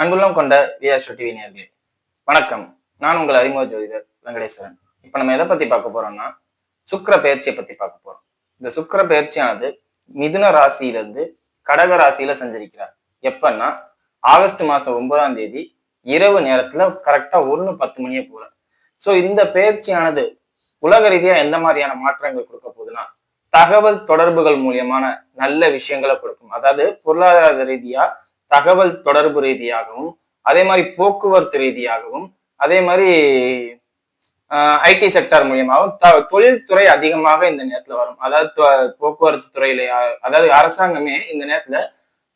அன்புள்ளம் கொண்ட விஆர்ஷோ டிவி நேர்களே வணக்கம். நான் உங்கள் அறிமுக ஜோதிடர் வெங்கடேஸ்வரன். இப்போ நம்ம எதை பத்தி பார்க்க போறோம்னா சுக்கர பயிற்சியை பத்தி பார்க்க போறோம். இந்த சுக்கர பயிற்சியானது மிதுன ராசியிலிருந்து கடக ராசியில சஞ்சரிக்கிறார். எப்பன்னா ஆகஸ்ட் மாசம் ஒன்பதாம் தேதி இரவு நேரத்துல கரெக்டா ஒன்று பத்து மணியை போல. ஸோ இந்த பயிற்சியானது உலக ரீதியா எந்த மாதிரியான மாற்றங்கள் கொடுக்க போகுதுன்னா தகவல் தொடர்புகள் மூலியமான நல்ல விஷயங்களை கொடுக்கும். அதாவது பொருளாதார ரீதியா தகவல் தொடர்பு ரீதியாகவும் அதே மாதிரி போக்குவரத்து ரீதியாகவும் அதே மாதிரி ஐடி செக்டார் மூலியமாகவும் த தொழில்துறை அதிகமாக இந்த நேரத்துல வரும். அதாவது போக்குவரத்து துறையில அதாவது அரசாங்கமே இந்த நேரத்துல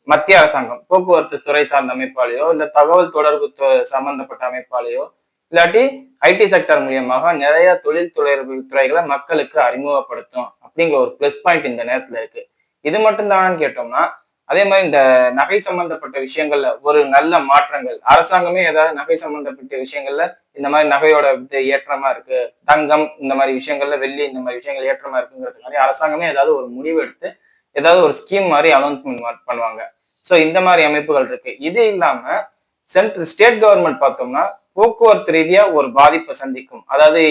மத்திய அரசாங்கம் போக்குவரத்து துறை சார்ந்த அமைப்பாலேயோ இல்லை தகவல் தொடர்பு சம்பந்தப்பட்ட அமைப்பாலேயோ இல்லாட்டி ஐடி செக்டார் மூலியமாக நிறைய தொழில் தொடர்பு துறைகளை மக்களுக்கு அறிமுகப்படுத்தும் அப்படிங்கிற ஒரு ப்ளஸ் பாயிண்ட் இந்த நேரத்துல இருக்கு. இது மட்டும்தானு கேட்டோம்னா அதே மாதிரி இந்த நகை சம்பந்தப்பட்ட விஷயங்கள்ல ஒரு நல்ல மாற்றங்கள். அரசாங்கமே ஏதாவது நகை சம்பந்தப்பட்ட விஷயங்கள்ல இந்த மாதிரி நகையோட இது ஏற்றமா இருக்கு தங்கம் இந்த மாதிரி விஷயங்கள்ல வெள்ளி இந்த மாதிரி விஷயங்கள் ஏற்றமா இருக்குங்கிறதுக்காக அரசாங்கமே ஏதாவது ஒரு முடிவு எடுத்து ஏதாவது ஒரு ஸ்கீம் மாதிரி அனௌன்ஸ்மெண்ட் பண்ணுவாங்க. ஸோ இந்த மாதிரி அமைப்புகள் இருக்கு. இது இல்லாம சென்ட்ரல் ஸ்டேட் கவர்மெண்ட் பார்த்தோம்னா போக்குவரத்து ரீதியா ஒரு பாதிப்பை சந்திக்கும். அதாவது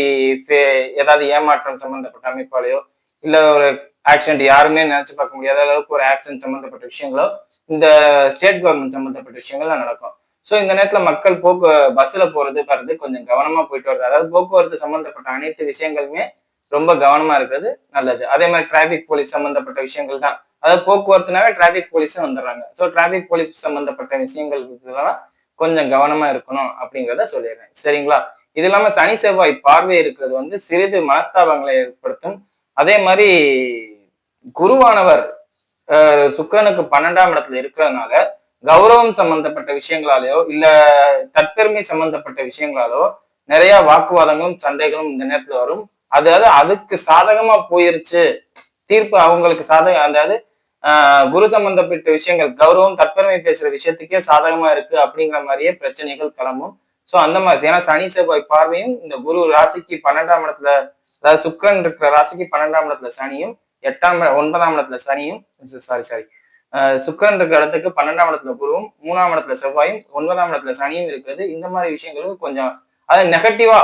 ஃபே- ஏதாவது ஏமாற்றம் சம்பந்தப்பட்ட அமைப்பாலேயோ இல்ல ஒரு ஆக்சிடென்ட் யாருமே நினைச்சு பார்க்க முடியாத அளவுக்கு ஒரு ஆக்சிடென்ட் சம்பந்தப்பட்ட விஷயங்களோ இந்த ஸ்டேட் கவர்மெண்ட் சம்பந்தப்பட்ட விஷயங்கள்லாம் நடக்கும். ஸோ இந்த நேரத்தில் மக்கள் போக்கு பஸ்ஸில் போகிறது வர்றது கொஞ்சம் கவனமாக போயிட்டு வருது அதாவது போக்குவரத்து சம்மந்தப்பட்ட அனைத்து விஷயங்களுமே ரொம்ப கவனமாக இருக்கிறது நல்லது. அதே மாதிரி டிராஃபிக் போலீஸ் சம்மந்தப்பட்ட விஷயங்கள் தான். அதாவது போக்குவரத்துனாவே டிராஃபிக் போலீஸும் வந்துடுறாங்க. ஸோ டிராஃபிக் போலீஸ் சம்மந்தப்பட்ட விஷயங்கள் இதெல்லாம் கொஞ்சம் கவனமாக இருக்கணும் அப்படிங்கிறத சொல்லிடுறேன். சரிங்களா? இது இல்லாமல் சனி செவ்வாய் பார்வை இருக்கிறது வந்து சிறிது மனஸ்தாபங்களை ஏற்படுத்தும். அதே மாதிரி குருவானவர் சுக்கிரனுக்கு பன்னெண்டாம் இடத்துல இருக்கிறதுனால கௌரவம் சம்பந்தப்பட்ட விஷயங்களாலேயோ இல்ல தற்பெருமை சம்பந்தப்பட்ட விஷயங்களாலோ நிறைய வாக்குவாதங்களும் சண்டைகளும் இந்த நேரத்துல வரும். அதாவது அதுக்கு சாதகமா போயிருச்சு. தீர்ப்பு அவங்களுக்கு சாதக அதாவது ஆஹ் குரு சம்பந்தப்பட்ட விஷயங்கள் கௌரவம் தற்பெருமை பேசுற விஷயத்துக்கே சாதகமா இருக்கு அப்படிங்கிற மாதிரியே பிரச்சனைகள் கிளம்பும். சோ அந்த மாதிரி ஏன்னா சனி செவ்வாய் பார்வையும் இந்த குரு ராசிக்கு பன்னெண்டாம் இடத்துல அதாவது சுக்கிரன் இருக்கிற ராசிக்கு பன்னெண்டாம் இடத்துல சனியும் எட்டாம் ஒன்பதாம் இடத்துல சனியும் சாரி சாரி சுக்கரன் இருக்கிற இடத்துக்கு பன்னெண்டாம் இடத்துல குருவும் மூணாம் இடத்துல செவ்வாயும் ஒன்பதாம் இடத்துல சனியும் இருக்கிறது. இந்த மாதிரி விஷயங்களுக்கு கொஞ்சம் அதாவது நெகட்டிவா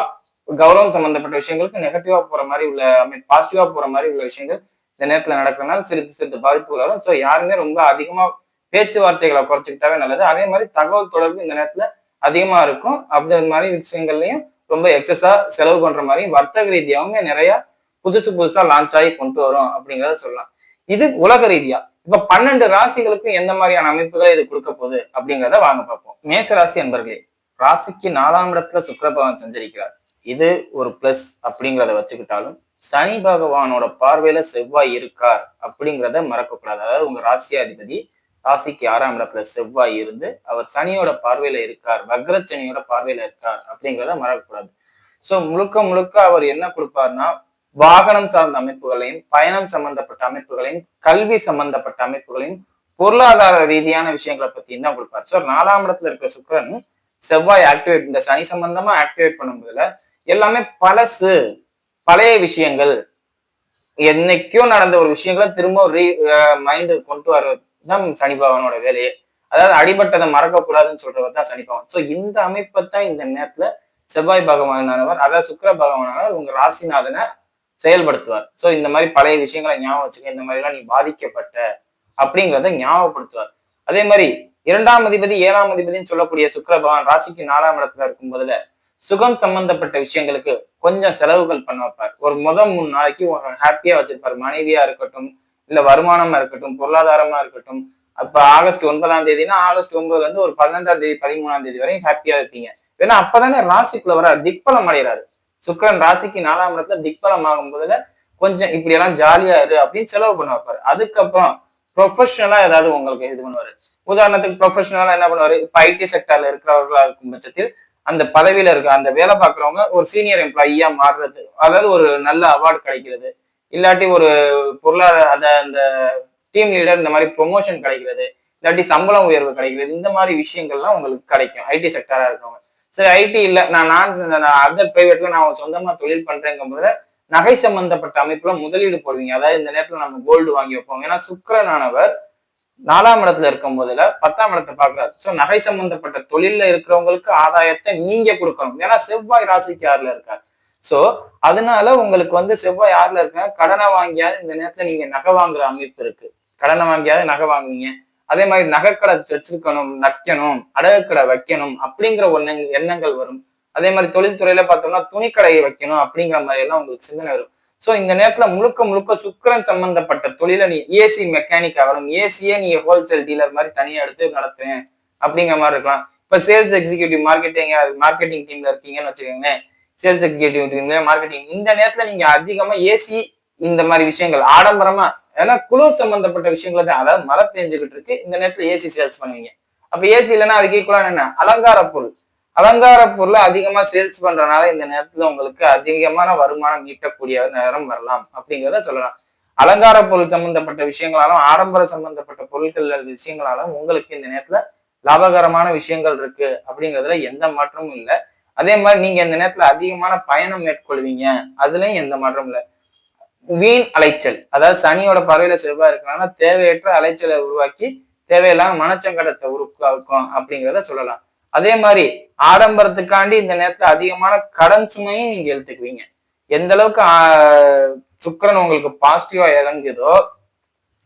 கௌரவம் சம்பந்தப்பட்ட விஷயங்களுக்கு நெகட்டிவா போற மாதிரி உள்ள ஐ மீன் பாசிட்டிவா போற மாதிரி உள்ள விஷயங்கள் இந்த நேரத்துல நடக்கிறதுனால சிறிது சிறிது பாதிப்புகள் வரும். ஸோ யாருமே ரொம்ப அதிகமா பேச்சுவார்த்தைகளை குறைச்சிக்கிட்டாவே நல்லது. அதே மாதிரி தகவல் தொடர்பு இந்த நேரத்துல அதிகமா இருக்கும். அப்படி மாதிரி விஷயங்கள்லயும் ரொம்ப எக்ஸஸா செலவு பண்ற மாதிரி வர்த்தக ரீதியாகவுமே நிறைய புதுசு புதுசா லான்ச் ஆகி கொண்டு வரும் அப்படிங்கறத சொல்லலாம். இது உலக ரீதியா. இப்ப பன்னெண்டு ராசிகளுக்கும் எந்த மாதிரியான அமைப்புகளை இது கொடுக்க போகுது அப்படிங்கிறத வாங்க பார்ப்போம். மேச ராசி அன்பர்களே ராசிக்கு நாலாம் இடத்துல சுக்கிர பகவான் சஞ்சரிக்கிறார். இது ஒரு பிளஸ் அப்படிங்கிறத வச்சுக்கிட்டாலும் சனி பகவானோட பார்வையில செவ்வாய் இருக்கார் அப்படிங்கிறத மறக்கக்கூடாது. அதாவது உங்க ராசியாதிபதி ராசிக்கு ஆறாம் இடத்துல செவ்வாய் இருந்து அவர் சனியோட பார்வையில இருக்கார் வக்ரச்சனியோட பார்வையில இருக்கார் அப்படிங்கிறத மறக்கக்கூடாது. சோ முழுக்க முழுக்க அவர் என்ன கொடுப்பார்னா வாகனம் சார்ந்த அமைப்புகளையும் பயணம் சம்பந்தப்பட்ட அமைப்புகளையும் கல்வி சம்பந்தப்பட்ட அமைப்புகளையும் பொருளாதார ரீதியான விஷயங்களை பத்தி என்ன கொடுப்பாரு ஸோ நாலாம் இடத்துல இருக்கிற சுக்கிரன் செவ்வாய் ஆக்டிவேட் இந்த சனி சம்பந்தமா ஆக்டிவேட் பண்ணும்போதுல எல்லாமே பழசு பழைய விஷயங்கள். என்னைக்கோ நடந்த ஒரு விஷயங்களை திரும்ப ரீ மைண்டு கொண்டு வர்றதுதான் சனி பகவானோட வேலையே. அதாவது அடிபட்டதை மறக்கக்கூடாதுன்னு சொல்றவர் தான் சனி பகவான். ஸோ இந்த அமைப்பை தான் இந்த நேரத்துல செவ்வாய் பகவானானவர் அதாவது சுக்கர பகவானவர் உங்க ராசிநாதனை செயல்படுத்துவார். ஸோ இந்த மாதிரி பழைய விஷயங்களை ஞாபகம் வச்சுக்க இந்த மாதிரி எல்லாம் நீ பாதிக்கப்பட்ட அப்படிங்கிறத ஞாபகப்படுத்துவார். அதே மாதிரி இரண்டாம் அதிபதி ஏழாம் அதிபதினு சொல்லக்கூடிய சுக்கிர பகவான் ராசிக்கு நாலாம் இடத்துல இருக்கும் போதுல சுகம் சம்பந்தப்பட்ட விஷயங்களுக்கு கொஞ்சம் செலவுகள் பண்ண வைப்பார். ஒரு முதல் மூணு நாளைக்கு ஹாப்பியா வச்சிருப்பார். மனைவியா இருக்கட்டும் இல்ல வருமானமா இருக்கட்டும் பொருளாதாரமா இருக்கட்டும். அப்ப ஆகஸ்ட் ஒன்பதாம் தேதினா ஆகஸ்ட் ஒன்பதுல இருந்து ஒரு பன்னெண்டாம் தேதி பதிமூணாம் தேதி வரையும் ஹாப்பியா இருப்பீங்க. ஏன்னா அப்பதானே ராசிக்குள்ள வர திக்பலம் அடைகிறாரு. சுக்கரன் ராசிக்கு நாலாம் இடத்துல திக்பலம் ஆகும் போதுல கொஞ்சம் இப்படி எல்லாம் ஜாலியா இரு அப்படின்னு செலவு பண்ண வைப்பாரு. அதுக்கப்புறம் ப்ரொஃபஷனலா ஏதாவது உங்களுக்கு இது பண்ணுவாரு. உதாரணத்துக்கு ப்ரொஃபஷனலா என்ன பண்ணுவாரு? இப்ப ஐடி செக்டர்ல இருக்கிறவர்களா இருக்கும் பட்சத்தில் அந்த பதவியில இருக்க அந்த வேலை பார்க்குறவங்க ஒரு சீனியர் எம்ப்ளாயியா மாறுறது அதாவது ஒரு நல்ல அவார்டு கிடைக்கிறது. இல்லாட்டி ஒரு பொருளாதார அந்த அந்த டீம் லீடர் இந்த மாதிரி ப்ரொமோஷன் கிடைக்கிறது. இல்லாட்டி சம்பளம் உயர்வு கிடைக்கிறது. இந்த மாதிரி விஷயங்கள்லாம் உங்களுக்கு கிடைக்கும். ஐடி செக்டரா இருக்கவங்க சரி ஐடி இல்ல. நான் நான் அதர் பிரைவேட்ல நான் சொந்தமா தொழில் பண்றேங்கும் போதுல நகை சம்பந்தப்பட்ட அமைப்புல முதலீடு போடுவீங்க. அதாவது இந்த நேரத்துல நம்ம கோல்டு வாங்கி வைப்போம். ஏன்னா சுக்கரனானவர் நாலாம் இடத்துல இருக்கும் போதுல பத்தாம் இடத்தை பார்க்கறாரு. ஸோ நகை சம்பந்தப்பட்ட தொழில்ல இருக்கிறவங்களுக்கு ஆதாயத்தை நீங்க கொடுக்கணும். ஏன்னா செவ்வாய் ராசிக்கு யாருல இருக்காரு. சோ அதனால உங்களுக்கு வந்து செவ்வாய் யாருல இருக்க கடனை வாங்கியாவது இந்த நேரத்துல நீங்க நகை வாங்குற அமைப்பு இருக்கு. கடனை வாங்கியாவது நகை வாங்குவீங்க. அதே மாதிரி நகைக்கடை வச்சிருக்கணும் நக்கணும் அடகுக்கடை வைக்கணும் அப்படிங்கிற ஒண்ணு எண்ணங்கள் வரும். அதே மாதிரி தொழில்துறையில பார்த்தோம்னா துணிக்கடையை வைக்கணும் அப்படிங்கிற மாதிரி எல்லாம் உங்களுக்கு சிந்தனை வரும். ஸோ இந்த நேரத்துல முழுக்க முழுக்க சுக்கரன் சம்பந்தப்பட்ட தொழிலை நீ ஏசி மெக்கானிக் ஆகணும். ஏசியே நீ ஹோல்சேல் டீலர் மாதிரி தனியா எடுத்து நடத்துவேன் அப்படிங்கிற மாதிரி இருக்கலாம். இப்ப சேல்ஸ் எக்ஸிக்யூட்டிவ் மார்க்கெட்டிங் மார்க்கெட்டிங் டீம்ல இருக்கீங்கன்னு வச்சுக்கோங்களேன். சேல்ஸ் எக்ஸிக்யூட்டிவ் டீம்ல மார்க்கெட்டிங் இந்த நேரத்துல நீங்க அதிகமா ஏசி இந்த மாதிரி விஷயங்கள் ஆடம்பரமா ஏன்னா குளிர் சம்பந்தப்பட்ட விஷயங்கள் தான். அதாவது மழை பெஞ்சுக்கிட்டு இருக்கு. இந்த நேரத்துல ஏசி சேல்ஸ் பண்ணுவீங்க. அப்ப ஏசி இல்லைன்னா அதுக்கு ஈக்குவலான என்ன அலங்கார பொருள். அலங்கார பொருளை அதிகமா சேல்ஸ் பண்றதுனால இந்த நேரத்துல உங்களுக்கு அதிகமான வருமானம் ஈட்டக்கூடிய நேரம் வரலாம் அப்படிங்கிறத சொல்லலாம். அலங்கார பொருள் சம்பந்தப்பட்ட விஷயங்களாலும் ஆடம்பர சம்பந்தப்பட்ட பொருட்கள் விஷயங்களாலும் உங்களுக்கு இந்த நேரத்துல லாபகரமான விஷயங்கள் இருக்கு அப்படிங்கிறதுல எந்த மாற்றமும் இல்லை. அதே மாதிரி நீங்க இந்த நேரத்துல அதிகமான பயணம் மேற்கொள்வீங்க. அதுலயும் எந்த மாற்றமும் இல்லை. வீண் அலைச்சல். அதாவது சனியோட பறவையில செவ்வாய் இருக்கனால தேவையற்ற அலைச்சலை உருவாக்கி தேவையில்லாம மனச்சங்கடத்தை உருவாக்கும் அப்படிங்கிறத சொல்லலாம். அதே மாதிரி ஆடம்பரத்துக்காண்டி இந்த நேரத்துல அதிகமான கடன் சுமையும் நீங்க எடுத்துக்குவீங்க. எந்த அளவுக்கு சுக்கரன் சுக்கிரன் உங்களுக்கு பாசிட்டிவா இறங்குதோ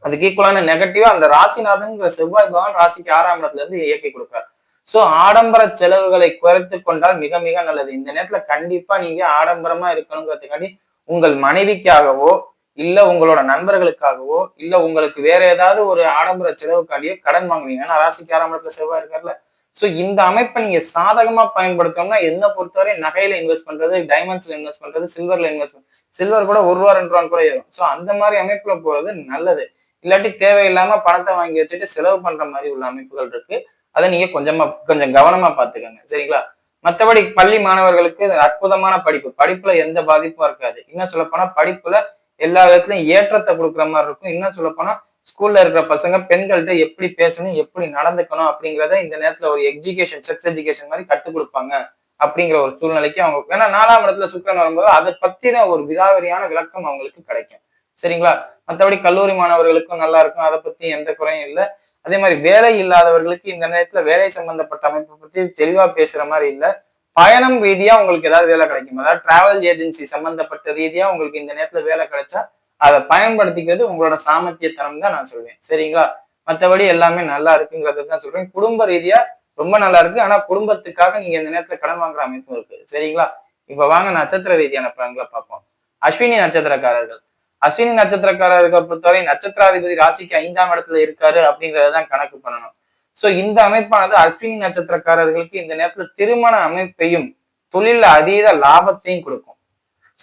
அதுக்கு ஈக்குவலான நெகட்டிவா அந்த ராசிநாதன்ங்கிற செவ்வாய் பகவான் ராசிக்கு ஆறாம் இடத்துல இருந்து இயக்கி கொடுப்பார் சோ ஆடம்பர செலவுகளை குறைத்து கொண்டால் மிக மிக நல்லது. இந்த நேரத்துல கண்டிப்பா நீங்க ஆடம்பரமா இருக்கணுங்கிறதுக்காண்டி உங்கள் மனைவிக்காகவோ இல்ல உங்களோட நண்பர்களுக்காகவோ இல்ல உங்களுக்கு வேற ஏதாவது ஒரு ஆடம்பர செலவுக்காண்டியோ கடன் வாங்குவீங்க ஏன்னா ராசிக்கு ஆறாம் இடத்துல செவ்வாய் இருக்கார்ல. சோ இந்த அமைப்பை நீங்க சாதகமா பயன்படுத்தோம்னா என்ன பொறுத்தவரை நகையில இன்வெஸ்ட் பண்றது டைமண்ட்ஸ்ல இன்வெஸ்ட் பண்றது சில்வர்ல இன்வெஸ்ட் பண்றது சில்வர் கூட ஒரு ரூபா ரெண்டு ரூபா கூட ஏறும். சோ அந்த மாதிரி அமைப்புல போறது நல்லது. இல்லாட்டி தேவையில்லாம பணத்தை வாங்கி வச்சுட்டு செலவு பண்ற மாதிரி உள்ள அமைப்புகள் இருக்கு. அதை நீங்க கொஞ்சமா கொஞ்சம் கவனமா பாத்துக்கோங்க சரிங்களா? மற்றபடி பள்ளி மாணவர்களுக்கு அற்புதமான படிப்பு. படிப்புல எந்த பாதிப்பும் இருக்காது. இன்னும் சொல்ல போனா படிப்புல எல்லா விதத்துலயும் ஏற்றத்தை கொடுக்குற மாதிரி இருக்கும். இன்னும் சொல்ல போனா ஸ்கூல்ல இருக்கிற பசங்க பெண்கள்கிட்ட எப்படி பேசணும் எப்படி நடந்துக்கணும் அப்படிங்கிறத இந்த நேரத்துல ஒரு எஜுகேஷன் செக்ஸ் எஜுகேஷன் மாதிரி கத்துக் கொடுப்பாங்க அப்படிங்கிற ஒரு சூழ்நிலைக்கு அவங்க ஏன்னா நாலாம் இடத்துல சுக்கரன் வரும்போது அதை பத்தின ஒரு விதாவரியான விளக்கம் அவங்களுக்கு கிடைக்கும். சரிங்களா? மற்றபடி கல்லூரி மாணவர்களுக்கும் நல்லா இருக்கும். அதை பத்தி எந்த குறையும் இல்லை. அதே மாதிரி வேலை இல்லாதவர்களுக்கு இந்த நேரத்துல வேலை சம்பந்தப்பட்ட அமைப்பை பத்தி தெளிவா பேசுற மாதிரி இல்லை. பயணம் ரீதியா உங்களுக்கு ஏதாவது வேலை கிடைக்கும்? அதாவது டிராவல் ஏஜென்சி சம்பந்தப்பட்ட ரீதியா உங்களுக்கு இந்த நேரத்துல வேலை கிடைச்சா அதை பயன்படுத்திக்கிறது உங்களோட சாமர்த்தியத்தனம் தான் நான் சொல்வேன். சரிங்களா? மற்றபடி எல்லாமே நல்லா இருக்குங்கிறத தான் சொல்றேன். குடும்ப ரீதியா ரொம்ப நல்லா இருக்கு. ஆனா குடும்பத்துக்காக நீங்க இந்த நேரத்துல கடன் வாங்குற அமைப்பும் இருக்கு. சரிங்களா? இப்ப வாங்க நட்சத்திர ரீதியான பலன்களை பார்ப்போம். அஸ்வினி நட்சத்திரக்காரர்கள். அஸ்வினி நட்சத்திரக்காரர்களை பொறுத்தவரை நட்சத்திராதிபதி ராசிக்கு ஐந்தாம் இடத்துல இருக்காரு அப்படிங்கறதான் கணக்கு பண்ணணும். சோ இந்த அமைப்பானது அஸ்வினி நட்சத்திரக்காரர்களுக்கு இந்த நேரத்துல திருமண அமைப்பையும் தொழில அதீத லாபத்தையும் கொடுக்கும்.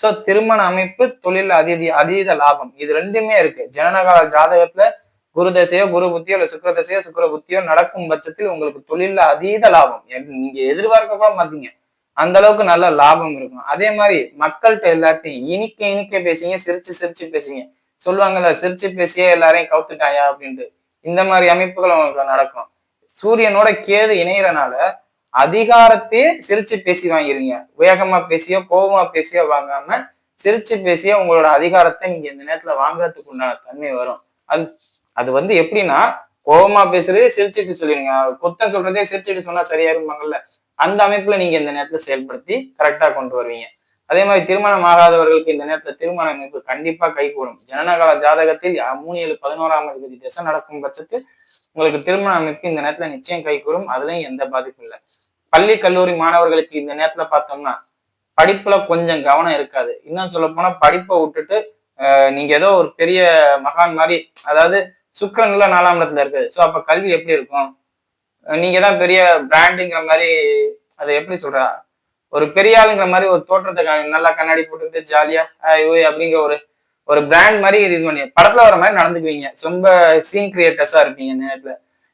சோ திருமண அமைப்பு தொழில் அதீத அதீத லாபம். இது ரெண்டுமே இருக்கு. ஜனனகால ஜாதகத்துல குரு தசையோ குரு புத்தியோ இல்ல சுக்கர தசையோ சுக்கர புத்தியோ நடக்கும் பட்சத்தில் உங்களுக்கு தொழில அதீத லாபம். நீங்க எதிர்பார்க்க கூட மாட்டீங்க. அந்த அளவுக்கு நல்ல லாபம் இருக்கும். அதே மாதிரி மக்கள்கிட்ட எல்லாத்தையும் இனிக்க இனிக்க பேசுங்க சிரிச்சு சிரிச்சு பேசுங்க. சொல்லுவாங்கல்ல சிரிச்சு பேசியே எல்லாரையும் கவுத்துட்டாயா அப்படின்ட்டு. இந்த மாதிரி அமைப்புகள் அவங்களுக்கு நடக்கும். சூரியனோட கேது இணையறனால அதிகாரத்தையே சிரிச்சு பேசி வாங்கிருங்க. வேகமா பேசியோ கோபமா பேசியோ வாங்காம சிரிச்சு பேசியோ உங்களோட அதிகாரத்தை நீங்க இந்த நேரத்துல வாங்குறதுக்கு உண்டான தன்மை வரும். அது அது வந்து எப்படின்னா கோபமா பேசுறதே சிரிச்சுட்டு சொல்லிடுங்க. குத்தம் சொல்றதே சிரிச்சுட்டு சொன்னா சரியா இருப்பாங்கல்ல அந்த அமைப்புல நீங்க இந்த நேரத்துல செயல்படுத்தி கரெக்டா கொண்டு வருவீங்க. அதே மாதிரி திருமணம் ஆகாதவர்களுக்கு இந்த நேரத்துல திருமண அமைப்பு கண்டிப்பா கைகூடும். ஜனனகால ஜாதகத்தில் மூணு ஏழு பதினோராம் அதிபதி திசை நடக்கும் பட்சத்தில் உங்களுக்கு திருமண அமைப்பு இந்த நேரத்துல நிச்சயம் கைகூடும். அதுலயும் எந்த பாதிப்பும் இல்லை. பள்ளி கல்லூரி மாணவர்களுக்கு இந்த நேரத்துல பார்த்தோம்னா படிப்புல கொஞ்சம் கவனம் இருக்காது. இன்னும் சொல்ல போனா படிப்பை விட்டுட்டு நீங்க ஏதோ ஒரு பெரிய மகான் மாதிரி அதாவது சுக்கரன்ல நாலாம் இடத்துல இருக்குது. ஸோ அப்ப கல்வி எப்படி இருக்கும்? நீங்க தான் பெரிய பிராண்டுங்கிற மாதிரி அதை எப்படி சொல்ற? ஒரு பெரிய ஆளுங்கிற மாதிரி ஒரு தோற்றத்தை நல்லா கண்ணாடி போட்டுக்கிட்டு ஜாலியா அப்படிங்கிற ஒரு ஒரு பிராண்ட் மாதிரி இது பண்ணி படத்துல வர மாதிரி நடந்துக்குவீங்க. ரொம்ப சீன் கிரியேட்டர்ஸா இருப்பீங்க இந்த நேரத்துல.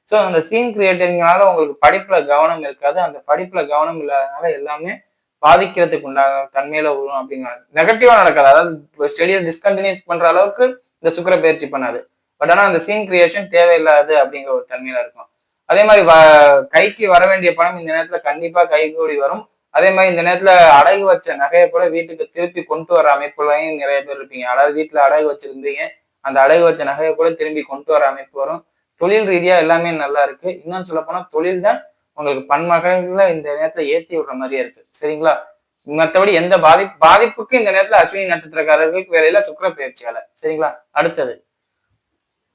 ஸோ அந்த சீன் கிரியேட்டர்னால உங்களுக்கு படிப்புல கவனம் இருக்காது. அந்த படிப்புல கவனம் இல்லாதனால எல்லாமே பாதிக்கிறதுக்கு உண்டான தன்மையில வரும் அப்படிங்கிறாங்க நெகட்டிவா நடக்காது. அதாவது ஸ்டடியஸ் டிஸ்கண்டினியூஸ் பண்ற அளவுக்கு இந்த சுக்கிர பயிற்சி பண்ணாது. பட் ஆனா அந்த சீன் கிரியேஷன் தேவையில்லாது அப்படிங்கிற ஒரு தன்மையில இருக்கும். அதே மாதிரி வ- கைக்கு வர வேண்டிய பணம் இந்த நேரத்துல கண்டிப்பா கைகூடி வரும். அதே மாதிரி இந்த நேரத்துல அடகு வச்ச நகையை கூட வீட்டுக்கு திருப்பி கொண்டு வர அமைப்புலையும் நிறைய பேர் இருப்பீங்க. அதாவது வீட்டுல அடகு வச்சிருந்தீங்க. அந்த அடகு வச்ச நகையை கூட திரும்பி கொண்டு வர அமைப்பு வரும். தொழில் ரீதியா எல்லாமே நல்லா இருக்கு. இன்னும் சொல்ல போனா தொழில் தான் உங்களுக்கு பன்மகங்கள இந்த நேரத்துல ஏத்தி விடுற மாதிரியே இருக்கு. சரிங்களா? மற்றபடி எந்த பாதிப்பு பாதிப்புக்கு இந்த நேரத்துல அஸ்வினி நட்சத்திரக்காரர்களுக்கு வேலையில சுக்கிர பயிற்சியால சரிங்களா? அடுத்தது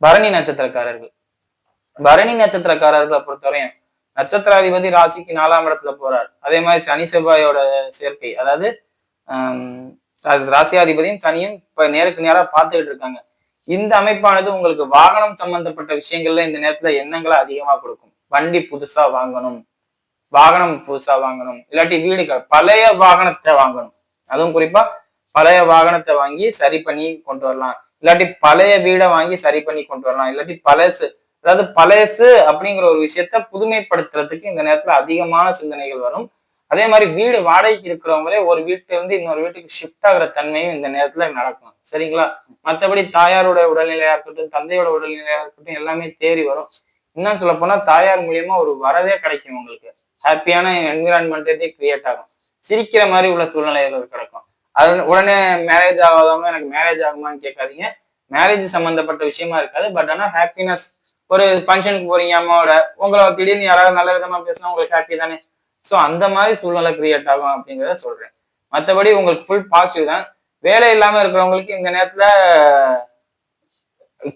பரணி நட்சத்திரக்காரர்கள். பரணி நட்சத்திரக்காரர்களை பொறுத்தவரையும் நட்சத்திராதிபதி ராசிக்கு நாலாம் இடத்துல போறார். அதே மாதிரி சனி செவ்வாயோட சேர்க்கை அதாவது ஆஹ் அது ராசியாதிபதியும் சனியும் இப்ப நேருக்கு நேரா பார்த்துக்கிட்டு இருக்காங்க. இந்த அமைப்பானது உங்களுக்கு வாகனம் சம்பந்தப்பட்ட விஷயங்கள்ல இந்த நேரத்துல எண்ணங்களை அதிகமா கொடுக்கும். வண்டி புதுசா வாங்கணும் வாகனம் புதுசா வாங்கணும் இல்லாட்டி வீடு பழைய வாகனத்தை வாங்கணும். அதுவும் குறிப்பா பழைய வாகனத்தை வாங்கி சரி பண்ணி கொண்டு வரலாம். இல்லாட்டி பழைய வீடை வாங்கி சரி பண்ணி கொண்டு வரலாம். இல்லாட்டி பழசு அதாவது பழசு அப்படிங்கிற ஒரு விஷயத்த புதுமைப்படுத்துறதுக்கு இந்த நேரத்துல அதிகமான சிந்தனைகள் வரும். அதே மாதிரி வீடு வாடகைக்கு இருக்கிறவங்களே ஒரு வீட்டுல இருந்து இன்னொரு வீட்டுக்கு ஷிஃப்ட் ஆகிற தன்மையும் இந்த நேரத்துல நடக்கும். சரிங்களா? மற்றபடி தாயாரோட உடல்நிலையா இருக்கட்டும் தந்தையோட உடல்நிலையா இருக்கட்டும் எல்லாமே தேறி வரும். இன்னும் சொல்ல போனா தாயார் மூலியமா ஒரு வரவே கிடைக்கும் உங்களுக்கு. ஹாப்பியான என்விரான்மெண்ட்டே கிரியேட் ஆகும். சிரிக்கிற மாதிரி உள்ள சூழ்நிலைகள் கிடைக்கும். அது உடனே மேரேஜ் ஆகாதவங்க எனக்கு மேரேஜ் ஆகுமான்னு கேட்காதீங்க. மேரேஜ் சம்பந்தப்பட்ட விஷயமா இருக்காது. பட் ஆனா ஹாப்பினஸ் ஒரு ஃபங்க்ஷனுக்கு போறீங்க அம்மாவோட. உங்களை திடீர்னு யாராவது நல்ல விதமா பேசினா உங்களுக்கு ஹாப்பி தானே? ஸோ அந்த மாதிரி சூழ்நிலை கிரியேட் ஆகும் அப்படிங்கிறத சொல்றேன். மற்றபடி உங்களுக்கு ஃபுல் பாசிட்டிவ் தான். வேலை இல்லாம இருக்கிறவங்களுக்கு இந்த நேரத்துல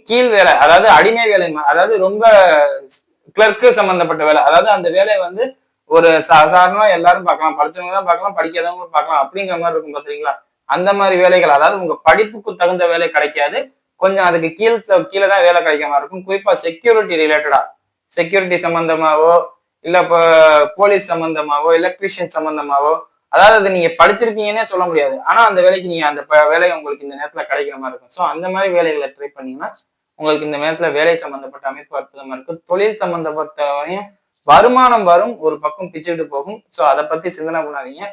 கீழ் வேலை அதாவது அடிமை வேலை அதாவது ரொம்ப கிளர்க்கு சம்பந்தப்பட்ட வேலை. அதாவது அந்த வேலையை வந்து ஒரு சாதாரணமா எல்லாரும் பார்க்கலாம் படிச்சவங்க தான் பார்க்கலாம் படிக்காதவங்களும் பார்க்கலாம் அப்படிங்கிற மாதிரி இருக்கும் பாத்தீங்களா? அந்த மாதிரி வேலைகள் அதாவது உங்க படிப்புக்கு தகுந்த வேலை கிடைக்காது. கொஞ்சம் அதுக்கு கீழே கீழே தான் வேலை கிடைக்க மாதிரி இருக்கும். குறிப்பா செக்யூரிட்டி ரிலேட்டடா செக்யூரிட்டி சம்பந்தமாவோ இல்ல இப்போ போலீஸ் சம்பந்தமாவோ எலக்ட்ரீஷியன் சம்பந்தமாவோ அதாவது அது நீங்க படிச்சிருப்பீங்கன்னே சொல்ல முடியாது. ஆனா அந்த வேலைக்கு நீங்க அந்த ப- வேலை உங்களுக்கு இந்த நேரத்துல கிடைக்கிற மாதிரி இருக்கும். ஸோ அந்த மாதிரி வேலைகளை ட்ரை பண்ணீங்கன்னா உங்களுக்கு இந்த நேரத்துல வேலை சம்பந்தப்பட்ட அமைப்பு அற்புதமா இருக்கும். தொழில் சம்பந்தப்பட்டவரையும் வருமானம் வரும் ஒரு பக்கம் பிச்சுட்டு போகும். ஸோ அதை பத்தி சிந்தனை பண்ணாதீங்க.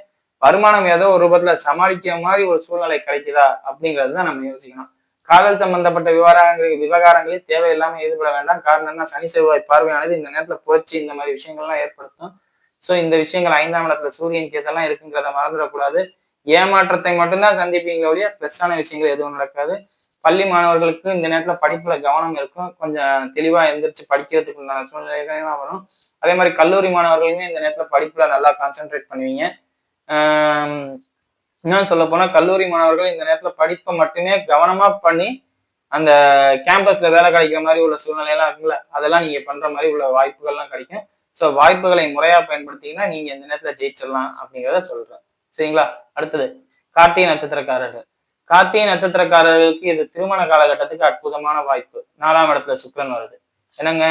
வருமானம் ஏதோ ஒரு ரூபத்துல சமாளிக்கிற மாதிரி ஒரு சூழ்நிலை கிடைக்குதா அப்படிங்கிறது தான் நம்ம யோசிக்கணும். காதல் சம்பந்தப்பட்ட விவகாரங்கள் விவகாரங்களில் தேவையில்லாமல் ஈடுபட வேண்டாம். காரணம் சனி செவ்வாய் பார்வையானது இந்த நேரத்தில் புரட்சி இந்த மாதிரி விஷயங்கள்லாம் ஏற்படுத்தும். ஸோ இந்த விஷயங்கள் ஐந்தாம் இடத்துல சூரியன் கேத்தெல்லாம் இருக்குங்கிறத மறந்துடக்கூடாது. ஏமாற்றத்தை மட்டும்தான் சந்திப்பீங்க ஒழிய பெருசான விஷயங்கள் எதுவும் நடக்காது. பள்ளி மாணவர்களுக்கு இந்த நேரத்தில் படிப்பில் கவனம் இருக்கும். கொஞ்சம் தெளிவாக எந்திரிச்சு படிக்கிறதுக்கு உண்டான சூழ்நிலைகள் தான் வரும். அதே மாதிரி கல்லூரி மாணவர்களுமே இந்த நேரத்தில் படிப்பில் நல்லா கான்சென்ட்ரேட் பண்ணுவீங்க. இன்னும் சொல்ல போனா கல்லூரி மாணவர்கள் இந்த நேரத்துல படிப்பை மட்டுமே கவனமா பண்ணி அந்த கேம்பஸ்ல வேலை கிடைக்கிற மாதிரி உள்ள சூழ்நிலையெல்லாம் இருக்குல்ல அதெல்லாம் நீங்க பண்ற மாதிரி உள்ள வாய்ப்புகள்லாம் கிடைக்கும். ஸோ வாய்ப்புகளை முறையா பயன்படுத்திங்கன்னா நீங்க இந்த நேரத்துல ஜெயிச்சிடலாம் அப்படிங்கிறத சொல்றேன். சரிங்களா? அடுத்தது கார்த்திகை நட்சத்திரக்காரர்கள். கார்த்திகை நட்சத்திரக்காரர்களுக்கு இது திருமண காலகட்டத்துக்கு அற்புதமான வாய்ப்பு. நாலாம் இடத்துல சுக்கரன் வருது. என்னங்க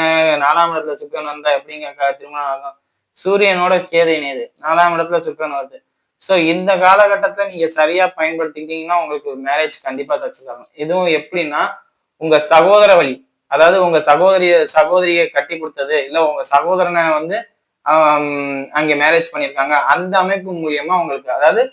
நாலாம் இடத்துல சுக்கரன் வந்தா எப்படிங்க திருமணம் ஆகும்? சூரியனோட கேதை நேது நாலாம் இடத்துல சுக்கரன் வருது. ஸோ இந்த காலகட்டத்தை நீங்கள் சரியாக பயன்படுத்திக்கிட்டீங்கன்னா உங்களுக்கு மேரேஜ் கண்டிப்பாக சக்ஸஸ் ஆகும். இதுவும் எப்படின்னா உங்கள் சகோதர வழி அதாவது உங்கள் சகோதரிய சகோதரியை கட்டி கொடுத்தது இல்லை உங்கள் சகோதரனை வந்து அங்கே மேரேஜ் பண்ணியிருக்காங்க அந்த அமைப்பு மூலியமாக உங்களுக்கு அதாவது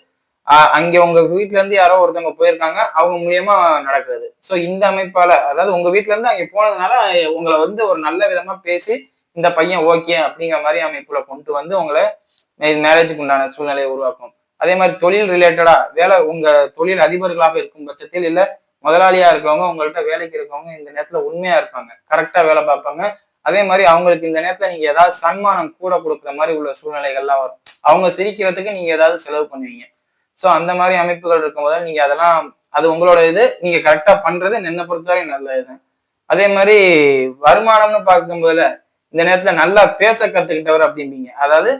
அங்கே உங்கள் வீட்டிலேருந்து யாரோ ஒருத்தவங்க போயிருக்காங்க அவங்க மூலியமா நடக்குது. ஸோ இந்த அமைப்பால் அதாவது உங்கள் வீட்டிலேருந்து அங்கே போனதுனால உங்களை வந்து ஒரு நல்ல விதமாக பேசி இந்த பையன் ஓகே அப்படிங்கிற மாதிரி அமைப்புல கொண்டு வந்து உங்களை மேரேஜுக்கு உண்டான சூழ்நிலையை உருவாக்கும். அதே மாதிரி தொழில் ரிலேட்டடா வேலை உங்க தொழில் அதிபர்களாக இருக்கும் பட்சத்தில் இல்ல முதலாளியா இருக்கவங்க உங்கள்கிட்ட வேலைக்கு இருக்கவங்க இந்த நேரத்துல உண்மையா இருப்பாங்க. கரெக்டா வேலை பார்ப்பாங்க. அதே மாதிரி அவங்களுக்கு இந்த நேரத்துல நீங்க ஏதாவது சன்மானம் கூட கொடுக்குற மாதிரி உள்ள சூழ்நிலைகள்லாம் வரும். அவங்க சிரிக்கிறதுக்கு நீங்க ஏதாவது செலவு பண்ணுவீங்க. ஸோ அந்த மாதிரி அமைப்புகள் இருக்கும்போது நீங்க அதெல்லாம் அது உங்களோட இது. நீங்க கரெக்டா பண்றது என்னை பொறுத்தவரை நல்ல இது. அதே மாதிரி வருமானம்னு பார்க்கும்போதுல இந்த நேரத்துல நல்லா பேச கத்துக்கிட்டவர் அப்படிம்பீங்க. அதாவது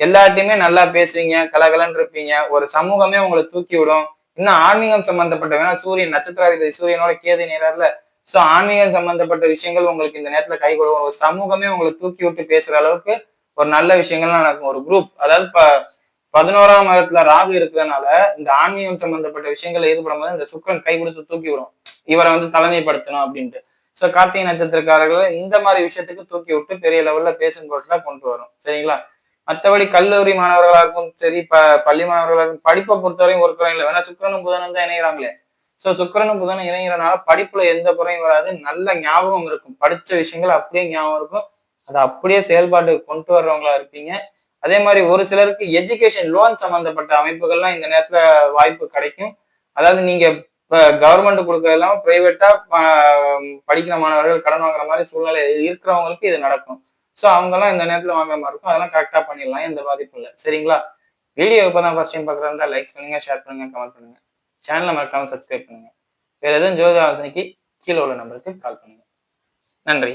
எல்லார்ட்டையுமே நல்லா பேசுவீங்க கலகலன்னு இருப்பீங்க ஒரு சமூகமே உங்களை தூக்கி விடும். இன்னும் ஆன்மீகம் சம்பந்தப்பட்ட வேணா சூரியன் நட்சத்திராதிபதி சூரியனோட கேது நேரர்ல ஸோ ஆன்மீகம் சம்பந்தப்பட்ட விஷயங்கள் உங்களுக்கு இந்த நேரத்துல கை கொடுக்கும். ஒரு சமூகமே உங்களை தூக்கி விட்டு பேசுற அளவுக்கு ஒரு நல்ல விஷயங்கள்லாம் நடக்கும். ஒரு குரூப் அதாவது இப்ப பதினோராம் மாதத்துல ராகு இருக்கிறதுனால இந்த ஆன்மீகம் சம்பந்தப்பட்ட விஷயங்களை ஈடுபடும் போது இந்த சுக்கரன் கை கொடுத்து தூக்கி விடும். இவரை வந்து தலைமைப்படுத்தணும் அப்படின்ட்டு. ஸோ கார்த்திகை நட்சத்திரக்காரர்களை இந்த மாதிரி விஷயத்துக்கு தூக்கி விட்டு பெரிய லெவல்ல பேசும் பொருட்களை கொண்டு வரும். சரிங்களா? மற்றபடி கல்லூரி மாணவர்களா இருக்கும் சரி ப பள்ளி மாணவர்களா இருக்கும் படிப்பை பொறுத்தவரையும் ஒரு குறையும் இல்லை. வேணா சுக்கரனும் புதனும் தான் இணைகிறாங்களே. ஸோ சுக்கரனும் புதனும் இணைகிறனால படிப்புல எந்த குறையும் வராது. நல்ல ஞாபகம் இருக்கும். படிச்ச விஷயங்கள் அப்படியே ஞாபகம் இருக்கும். அதை அப்படியே செயல்பாட்டுக்கு கொண்டு வர்றவங்களா இருப்பீங்க. அதே மாதிரி ஒரு சிலருக்கு எஜுகேஷன் லோன் சம்பந்தப்பட்ட அமைப்புகள்லாம் இந்த நேரத்துல வாய்ப்பு கிடைக்கும். அதாவது நீங்க இப்போ கவர்மெண்ட் கொடுக்கறது இல்லாமல் ப்ரைவேட்டா படிக்கிற மாணவர்கள் கடன் வாங்குற மாதிரி சூழ்நிலை இருக்கிறவங்களுக்கு இது நடக்கும். ஸோ அவங்கெல்லாம் இந்த நேரத்தில் வாங்குற மாதிரி இருக்கும். அதெல்லாம் கரெக்டாக பண்ணிடலாம். எந்த பாதிப்பும் இல்லை. சரிங்களா? வீடியோ இப்போ தான் ஃபஸ்ட் டைம் பார்க்குறதா லைக் பண்ணுங்க ஷேர் பண்ணுங்க கமெண்ட் பண்ணுங்க. சேனலை மறக்காமல் சப்ஸ்கிரைப் பண்ணுங்க. வேற எதுவும் ஜோதி ஆலோசனைக்கு கீழே உள்ள நம்பருக்கு கால் பண்ணுங்க. நன்றி.